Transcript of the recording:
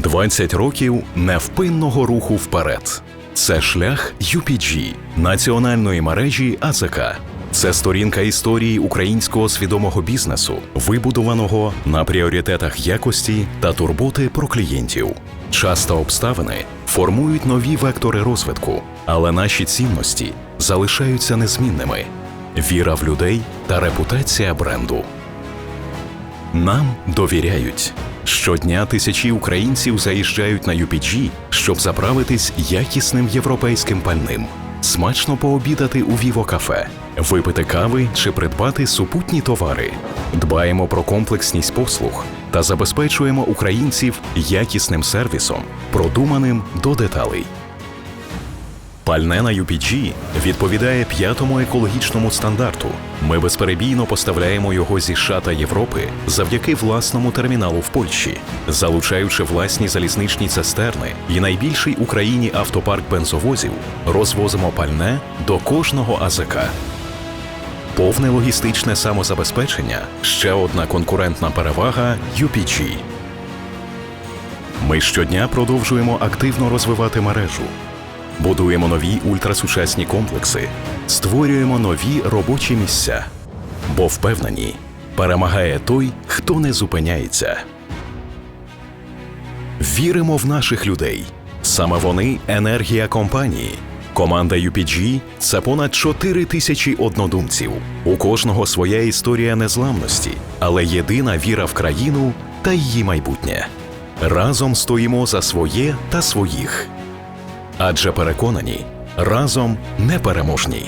20 років невпинного руху вперед. Це шлях UPG, національної мережі АЦК. Це сторінка історії українського свідомого бізнесу, вибудованого на пріоритетах якості та турботи про клієнтів. Часто обставини формують нові вектори розвитку, але наші цінності залишаються незмінними: віра в людей та репутація бренду. Нам довіряють. Щодня тисячі українців заїжджають на UPG, щоб заправитись якісним європейським пальним, смачно пообідати у Віво кафе, випити кави чи придбати супутні товари. Дбаємо про комплексність послуг та забезпечуємо українців якісним сервісом, продуманим до деталей. Пальне на UPG відповідає п'ятому екологічному стандарту. Ми безперебійно поставляємо його зі США та Європи завдяки власному терміналу в Польщі, залучаючи власні залізничні цистерни і найбільший Україні автопарк бензовозів, розвозимо пальне до кожного АЗК. Повне логістичне самозабезпечення ще одна конкурентна перевага UPG. Ми щодня продовжуємо активно розвивати мережу. Будуємо нові ультрасучасні комплекси, створюємо нові робочі місця. Бо впевнені, перемагає той, хто не зупиняється. Віримо в наших людей. Саме вони енергія компанії. Команда UPG – це понад 4 тисячі однодумців. У кожного своя історія незламності, але єдина віра в країну та її майбутнє. Разом стоїмо за своє та своїх. Адже переконані, разом непереможні.